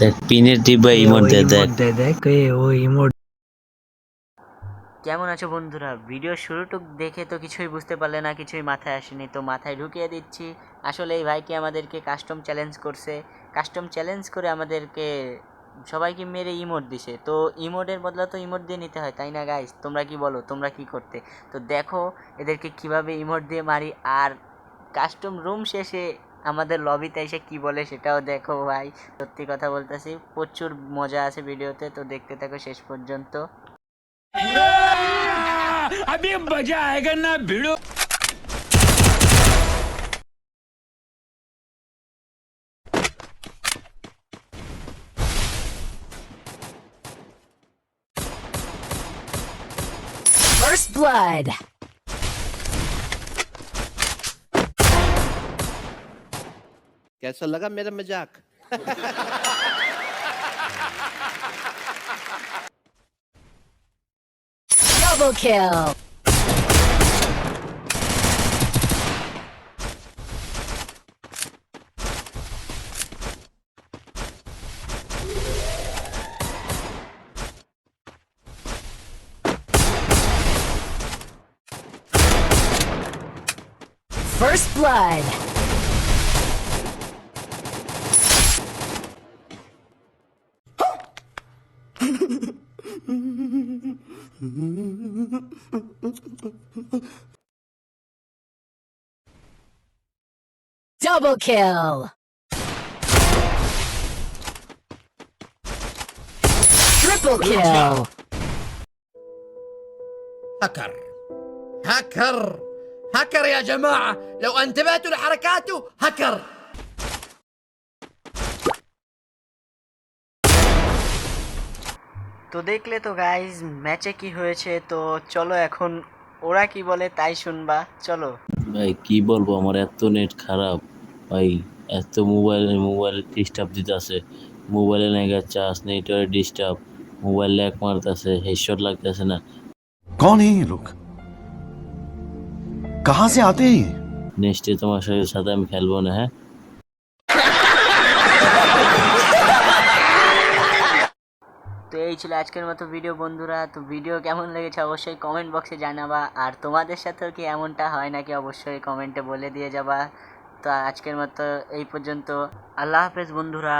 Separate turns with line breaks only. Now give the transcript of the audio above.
দেখ পিনের টিপা ইমোট দে দেখ।
দেখ দেখ ও ইমোট
কেমন আছো বন্ধুরা? ভিডিও শুরুটুক দেখে তো কিছুই বুঝতে পারলে না কিছুই মাথায় আসেনি তো মাথায় ঢুকিয়ে দিচ্ছি। আসলে এই ভাইটি আমাদেরকে কাস্টম চ্যালেঞ্জ করছে। কাস্টম চ্যালেঞ্জ করে আমাদেরকে সবাইকে মেরে ইমোট দিছে। তো ইমোটের বদলা তো ইমোট দিয়ে নিতে হয় তাই না গাইস তোমরা কি বলো? তোমরা কি করতে? তো দেখো এদেরকে কীভাবে ইমোট দিয়ে মারি। আর কাস্টম রুম শেষে আমাদের লবিতে এসে কি বলে সেটাও দেখো ভাই। সত্যি কথা বলতেছি প্রচুর মজা আছে ভিডিওতে তো দেখতে থাকো শেষ পর্যন্ত।
First blood.
कैसा लगा मेरा मज़ाक
Double kill. First blood. Double kill. Triple kill.
هكر هكر هكر يا جماعة لو أنتبهتوا لحركاته هكر
তো দেখলে তো গাইজ ম্যাচে কি হয়েছে? তো চলো এখন ওরা কি বলে তাই শুনবা চলো।
ভাই কি বলব? আমার এত নেট খারাপ। ভাই এত মোবাইল মোবাইল ডিস্টার্ব দিতেছে। মোবাইলে নেগা charge network disturb mobile lag মারতেছে হেডশট লাগতেছে না।
কোন এই লোক কাহা সে আতে
নেক্সটে তোমার সাথে সাথে আমি খেলব না হ্যাঁ?
এই ছিল আজকের মতো ভিডিও বন্ধুরা। তো ভিডিও কেমন লেগেছে অবশ্যই কমেন্ট বক্সে জানাবা। আর তোমাদের সাথেও কি এমনটা হয় নাকি অবশ্যই কমেন্টে বলে দিয়ে যাবা। তো আজকের মতো এই পর্যন্ত। আল্লাহ হাফেজ, বন্ধুরা.